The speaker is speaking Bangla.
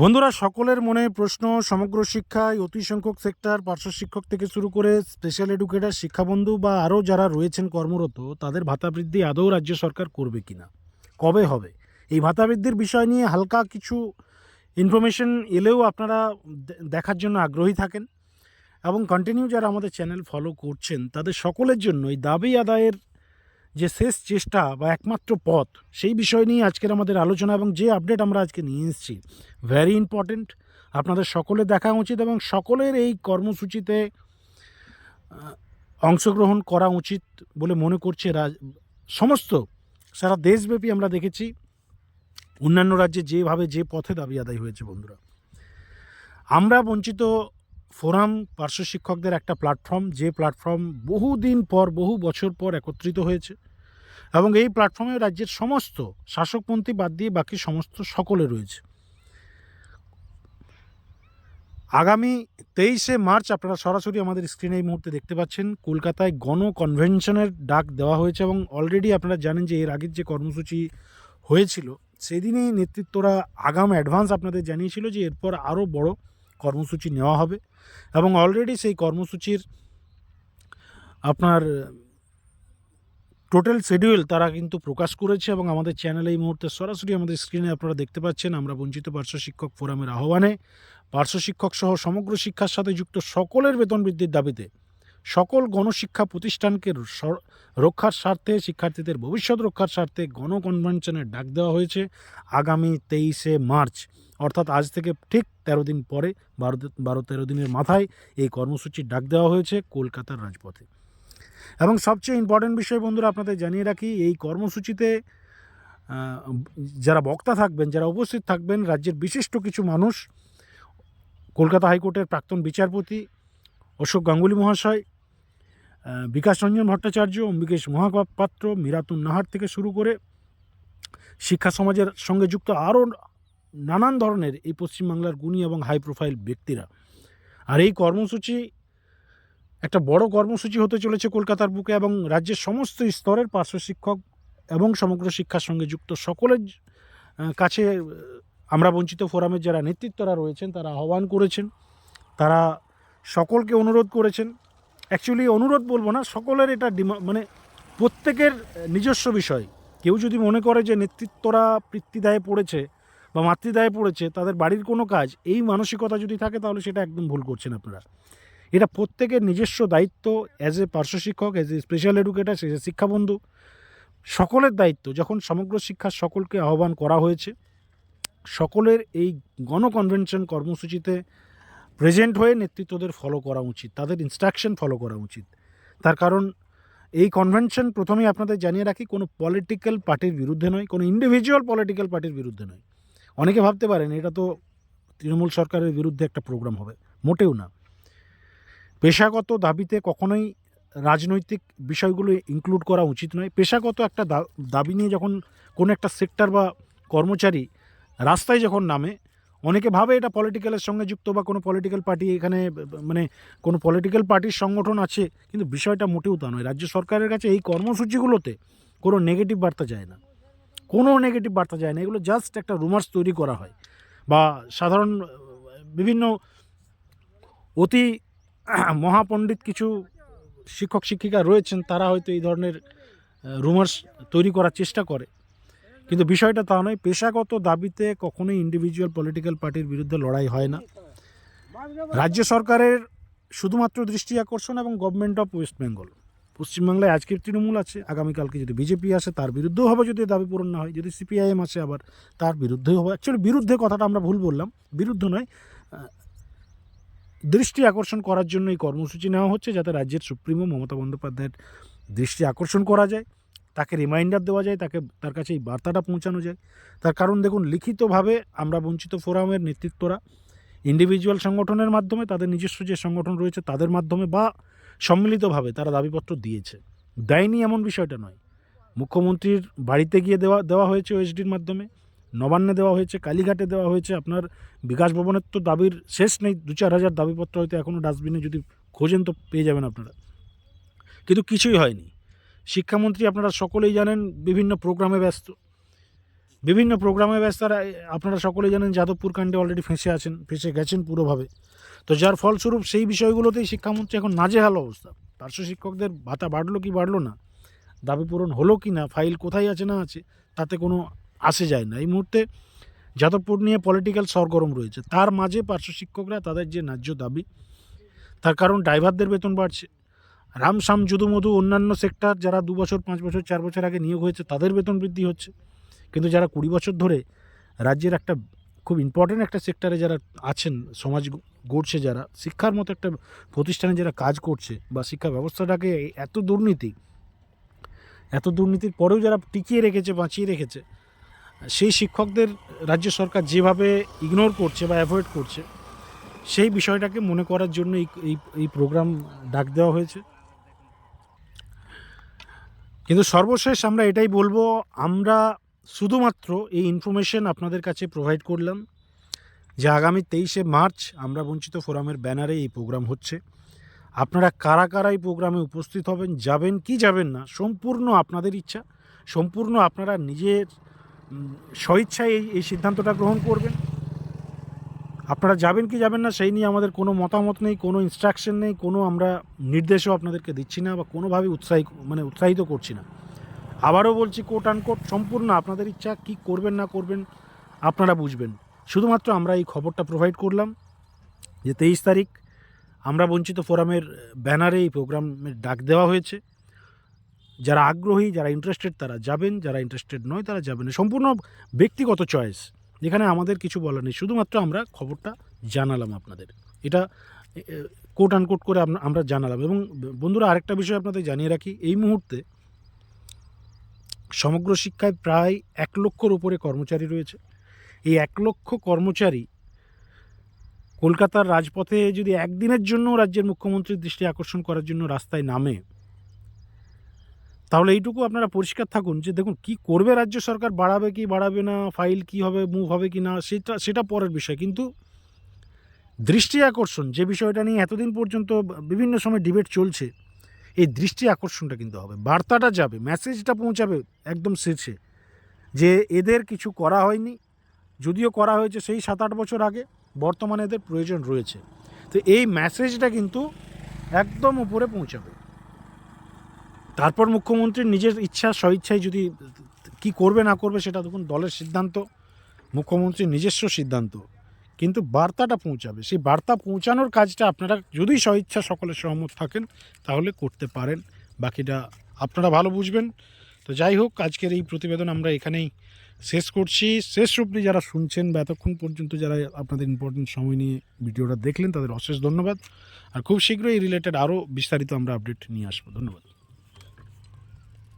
বন্ধুরা, সকলের মনে প্রশ্ন, সমগ্র শিক্ষায় অতি সংখ্যক সেক্টর, পার্শ্ব শিক্ষক থেকে শুরু করে স্পেশাল এডুকেটার শিক্ষাবন্ধু বা আরও যারা রয়েছেন কর্মরত, তাদের ভাতা বৃদ্ধি আদৌ রাজ্য সরকার করবে কিনা? কবে হবে? এই ভাতা বৃদ্ধির বিষয় নিয়ে হালকা কিছু ইনফরমেশন এলেও আপনারা দেখার জন্য আগ্রহী থাকেন এবং কন্টিনিউ যারা আমাদের চ্যানেল ফলো করছেন, তাদের সকলের জন্য এই দাবি আদায়ের যে শেষ চেষ্টা বা একমাত্র পথ, সেই বিষয় নিয়ে আজকের আমাদের আলোচনা এবং যে আপডেট আমরা আজকে নিয়ে এসেছি। ভ্যারি ইম্পর্ট্যান্ট আপনাদের সকলে দেখা উচিত এবং সকলের এই কর্মসূচিতে অংশগ্রহণ করা উচিত বলে মনে করছে রাজ- সমস্ত, সারা দেশব্যাপী আমরা দেখেছি। অন্যান্য রাজ্যে যেভাবে যে পথে দাবি আদায় হয়েছে বন্ধুরা। আমরা বঞ্চিত ফোরাম পার্শ্ব শিক্ষকদের একটা প্ল্যাটফর্ম যে প্ল্যাটফর্ম বহুদিন পর, বহু বছর পর একত্রিত হয়েছে। এবং এই প্ল্যাটফর্মে রাজ্যের সমস্ত শাসকপন্থী বাদ দিয়ে বাকি সমস্ত সকলে রয়েছে। আগামী তেইশে মার্চ আপনারা সরাসরি আমাদের স্ক্রিনে এই মুহূর্তে দেখতে পাচ্ছেন, কলকাতায় গণ কনভেনশনের ডাক দেওয়া হয়েছে এবং অলরেডি আপনারা জানেন যে এর আগের যে কর্মসূচি হয়েছিল, সেদিনেই নেতৃত্বরা আগাম অ্যাডভান্স আপনাদের জানিয়েছিল যে এরপর আরও বড় কর্মসূচি নেওয়া হবে এবং অলরেডি সেই কর্মসূচির আপনার টোটাল শিডিউল তারা কিন্তু প্রকাশ করেছে এবং আমাদের চ্যানেলে এই মুহূর্তে সরাসরি আমাদের স্ক্রিনে আপনারা দেখতে পাচ্ছেন, আমরা বঞ্চিত পার্শ্ব শিক্ষক ফোরামের আহ্বানে। পার্শ্ব শিক্ষক সহ সমগ্র শিক্ষার সাথে যুক্ত সকলের বেতন বৃদ্ধির দাবিতে সকল গণশিক্ষা প্রতিষ্ঠানকে রক্ষার স্বার্থে, শিক্ষার্থীদের ভবিষ্যৎ রক্ষার স্বার্থে গণ কনভেনশনের ডাক দেওয়া হয়েছে আগামী তেইশে মার্চ। অর্থাৎ আজ থেকে ঠিক তেরো দিন পরে বারো বারো তেরো দিনের মাথায় এই কর্মসূচির ডাক দেওয়া হয়েছে কলকাতার রাজপথে। এবং সবচেয়ে ইম্পর্টেন্ট বিষয় বন্ধুরা আপনাদের জানিয়ে রাখি, এই কর্মসূচিতে যারা বক্তা থাকবেন, যারা উপস্থিত থাকবেন, রাজ্যের বিশিষ্ট কিছু মানুষ, কলকাতা হাইকোর্টের প্রাক্তন বিচারপতি অশোক গাঙ্গুলি মহাশয় বিকাশ রঞ্জন ভট্টাচার্য, অম্বিকেশ মহাপাত্র, মিরাতুন নাহার থেকে শুরু করে শিক্ষা সমাজের সঙ্গে যুক্ত আরও নানান ধরনের এই পশ্চিমবাংলার গুণী এবং হাই প্রোফাইল ব্যক্তিরা। আর এই কর্মসূচি একটা বড় কর্মসূচি হতে চলেছে কলকাতার বুকে এবং রাজ্যের সমস্ত স্তরের পার্শ্ব শিক্ষক এবং সমগ্র শিক্ষার সঙ্গে যুক্ত সকলের কাছে আমরা বঞ্চিত ফোরামের যারা নেতৃত্বরা রয়েছেন, তারা আহ্বান করেছেন। তারা সকলকে অনুরোধ করেছেন। অ্যাকচুয়ালি অনুরোধ বলব না, সকলের এটা ডিমা- মানে প্রত্যেকের নিজস্ব বিষয়। কেউ যদি মনে করে যে নেতৃত্বরা পিতৃদায়ে পড়েছে বা মাতৃদায়ে পড়েছে, তাদের বাড়ির কোনো কাজ, এই মানসিকতা যদি থাকে, তাহলে সেটা একদম ভুল করছেন আপনারা। এটা প্রত্যেকের নিজস্ব দায়িত্ব অ্যাজ এ পার্শ্ব শিক্ষক as a special educator a শিক্ষাবন্ধু। সকলের দায়িত্ব, যখন সমগ্র শিক্ষার সকলকে আহ্বান করা হয়েছে, সকলের এই গণকনভেনশন কর্মসূচিতে প্রেজেন্ট হয়ে নেতৃত্বদের ফলো করা উচিত, তাদের ইনস্ট্রাকশন ফলো করা উচিত। তার কারণ, এই কনভেনশন প্রথমেই আপনাদের জানিয়ে রাখি, কোনো পলিটিক্যাল পার্টির বিরুদ্ধে নয়, কোনো ইন্ডিভিজুয়াল পলিটিক্যাল পার্টির বিরুদ্ধে নয়। অনেকে ভাবতে পারেন, এটা তো তৃণমূল সরকারের বিরুদ্ধে একটা প্রোগ্রাম হবে, মোটেও না। পেশাগত দাবিতে কখনোই রাজনৈতিক বিষয়গুলো ইনক্লুড করা উচিত নয়। পেশাগত একটা দাবি নিয়ে যখন কোনো একটা সেক্টর বা কর্মচারী রাস্তায় যখন নামে, অনেকে ভাবে এটা পলিটিক্যালের সঙ্গে যুক্ত বা কোনো পলিটিক্যাল পার্টি এখানে মানে কোনো পলিটিক্যাল পার্টির সংগঠন আছে, কিন্তু বিষয়টা মোটেও তা নয়। রাজ্য সরকারের কাছে এই কর্মসূচিগুলোতে কোনো নেগেটিভ বার্তা যায় না। কোনো নেগেটিভ বার্তা যায় না। এগুলো জাস্ট একটা রুমার্স তৈরি করা হয় বা সাধারণ, বিভিন্ন অতি মহাপণ্ডিত কিছু শিক্ষক শিক্ষিকা রয়েছেন, তারা হয়তো এই ধরনের রুমার্স তৈরি করার চেষ্টা করে। কিন্তু বিষয়টা তা নয়, পেশাগত দাবিতে কখনোই ইন্ডিভিজুয়াল পলিটিক্যাল পার্টির বিরুদ্ধে লড়াই হয় না। রাজ্য সরকারের শুধুমাত্র দৃষ্টি আকর্ষণ এবং গভর্নমেন্ট অফ ওয়েস্ট বেঙ্গল পশ্চিমবাংলায় আজকের তৃণমূল আছে, আগামীকালকে যদি বিজেপি আসে, তার বিরুদ্ধেও হবে যদি দাবি পূরণ না হয়, যদি সিপিআইএম আসে আবার, তার বিরুদ্ধেও হবে। অ্যাকচুয়ালি বিরুদ্ধে কথাটা আমরা ভুল বললাম, বিরুদ্ধ নয় দৃষ্টি আকর্ষণ করার জন্য এই কর্মসূচি নেওয়া হচ্ছে যাতে রাজ্যের সুপ্রিমো মমতা বন্দ্যোপাধ্যায়ের দৃষ্টি আকর্ষণ করা যায়, তাকে রিমাইন্ডার দেওয়া যায়, তাকে, তার কাছে এই বার্তাটা পৌঁছানো যায়। তার কারণ দেখুন, লিখিতভাবে আমরা বঞ্চিত ফোরামের নেতৃত্বরা ইন্ডিভিজুয়াল সংগঠনের মাধ্যমে, তাদের নিজস্ব যে সংগঠন রয়েছে তাদের মাধ্যমে বা সম্মিলিতভাবে তারা দাবিপত্র দিয়েছে। দেয়নি এমন বিষয়টা নয়। মুখ্যমন্ত্রীর বাড়িতে গিয়ে দেওয়া দেওয়া হয়েছে ওএসডির মাধ্যমে। নবান্নে দেওয়া হয়েছে, কালীঘাটে দেওয়া হয়েছে। আপনার বিকাশ ভবনের তো দাবির শেষ নেই, দু চার হাজার দাবিপত্র হয়তো এখনও ডাস্টবিনে যদি খোঁজেন তো পেয়ে যাবেন আপনারা। কিন্তু কিছুই হয়নি। শিক্ষামন্ত্রী আপনারা সকলেই জানেন, বিভিন্ন প্রোগ্রামে ব্যস্ত। বিভিন্ন প্রোগ্রামে ব্যস্ত আপনারা সকলেই জানেন যাদবপুর কাণ্ডে অলরেডি ফেঁসে আছেন, ফেঁসে গেছেন পুরোভাবে। তো যার ফলস্বরূপ সেই বিষয়গুলোতেই শিক্ষামন্ত্রী এখন নাজেহাল অবস্থা। পার্শ্ব শিক্ষকদের ভাতা বাড়লো কি বাড়লো না? দাবি পূরণ হলো কি না? ফাইল কোথায় আছে না আছে? তাতে কোনো আসে যায় না। এই মুহূর্তে যাদবপুর নিয়ে পলিটিক্যাল সরগরম রয়েছে। তার মাঝে পার্শ্ব শিক্ষকরা, তাদের যে ন্যায্য দাবি, তার কারণ ড্রাইভারদের বেতন বাড়ছে। রামসাম যদু মধু অন্যান্য সেক্টর যারা দু বছর, পাঁচ বছর, চার বছর আগে নিয়োগ হয়েছে, তাদের বেতন বৃদ্ধি হচ্ছে। কিন্তু যারা কুড়ি বছর ধরে রাজ্যের একটা খুব ইম্পর্টেন্ট একটা সেক্টরে যারা আছেন, সমাজ গড়ছে যারা, শিক্ষার মতো একটা প্রতিষ্ঠানে যারা কাজ করছে বা শিক্ষা ব্যবস্থাটাকে এত দুর্নীতি, এত দুর্নীতির পরেও যারা টিকিয়ে রেখেছে, বাঁচিয়ে রেখেছে সেই শিক্ষকদের রাজ্য সরকার যেভাবে ইগনোর করছে বা অ্যাভয়েড করছে, সেই বিষয়টাকে মনে করার জন্য এই এই প্রোগ্রাম ডাক দেওয়া হয়েছে। কিন্তু সর্বশেষ আমরা এটাই বলব, আমরা শুধুমাত্র এই ইনফরমেশন আপনাদের কাছে প্রোভাইড করলাম যে আগামী তেইশে মার্চ আমরা বঞ্চিত ফোরামের ব্যানারে এই প্রোগ্রাম হচ্ছে। আপনারা কারা কারা এই প্রোগ্রামে উপস্থিত হবেন, যাবেন, কি যাবেন না, সম্পূর্ণ আপনাদের ইচ্ছা, সম্পূর্ণ আপনারা নিজের স্বইচ্ছায় এই এই সিদ্ধান্তটা গ্রহণ করবেন। আপনারা যাবেন কি যাবেন না, সেই নিয়ে আমাদের কোনো মতামত নেই, কোনো ইনস্ট্রাকশন নেই, কোনো আমরা নির্দেশও আপনাদেরকে দিচ্ছি না বা কোনোভাবে উৎসাহী মানে উৎসাহিত করছি না। আবারও বলছি কোট আনকোট সম্পূর্ণ আপনাদের ইচ্ছা, কি করবেন না করবেন, আপনারা বুঝবেন। শুধুমাত্র আমরা এই খবরটা প্রোভাইড করলাম যে তেইশ তারিখ আমরা বঞ্চিত ফোরামের ব্যানারে এই প্রোগ্রামের ডাক দেওয়া হয়েছে। যারা আগ্রহী, যারা ইন্টারেস্টেড তারা যাবেন। যারা ইন্টারেস্টেড নয়, তারা যাবেন না। সম্পূর্ণ ব্যক্তিগত চয়েস যেখানে আমাদের কিছু বলার নেই। শুধুমাত্র আমরা খবরটা জানালাম আপনাদের। এটা কোট আনকোট করে আমরা জানালাম। এবং বন্ধুরা, আরেকটা বিষয় আপনাদের জানিয়ে রাখি। এই মুহূর্তে সমগ্র শিক্ষায় প্রায় এক লক্ষর উপরে কর্মচারী রয়েছে। এই এক লক্ষ কর্মচারী কলকাতার রাজপথে যদি একদিনের জন্য রাজ্যের মুখ্যমন্ত্রীর দৃষ্টি আকর্ষণ করার জন্য রাস্তায় নামে তাহলে এইটুকু আপনারা পরিষ্কার থাকুন যে দেখুন, কি করবে রাজ্য সরকার, বাড়াবে কি বাড়াবে না ফাইল কি হবে মুভ হবে কি না, সেটা সেটা পরের বিষয়। কিন্তু দৃষ্টি আকর্ষণ, যে বিষয়টা নিয়ে এতদিন পর্যন্ত বিভিন্ন সময় ডিবেট চলছে, এই দৃষ্টি আকর্ষণটা কিন্তু হবে। বার্তাটা যাবে মেসেজটা পৌঁছাবে একদম শীর্ষে যে এদের কিছু করা হয়নি, যদিও করা হয়েছে সেই সাত আট বছর আগে, বর্তমানে এদের প্রয়োজন রয়েছে। তো এই মেসেজটা কিন্তু একদম উপরে পৌঁছাবে। তারপর মুখ্যমন্ত্রীর নিজের ইচ্ছা, স্বইচ্ছায় যদি কি করবে, না করবে, সেটা দেখুন, দলের সিদ্ধান্ত, মুখ্যমন্ত্রীর নিজস্ব সিদ্ধান্ত। কিন্তু বার্তাটা পৌঁছাবে। সেই বার্তা পৌঁছানোর কাজটা আপনারা যদি স্বইচ্ছা সকলে সহমত থাকেন, তাহলে করতে পারেন। বাকিটা আপনারা ভালো বুঝবেন। তো যাই হোক, আজকের এই প্রতিবেদন আমরা এখানেই শেষ করছি। শেষ অবধি যারা শুনছেন বা এতক্ষণ পর্যন্ত যারা আপনাদের ইম্পর্টেন্ট সময় নিয়ে ভিডিওটা দেখলেন, তাদের অশেষ ধন্যবাদ। আর খুব শীঘ্রই এই রিলেটেড আরও বিস্তারিত আমরা আপডেট নিয়ে আসব। ধন্যবাদ।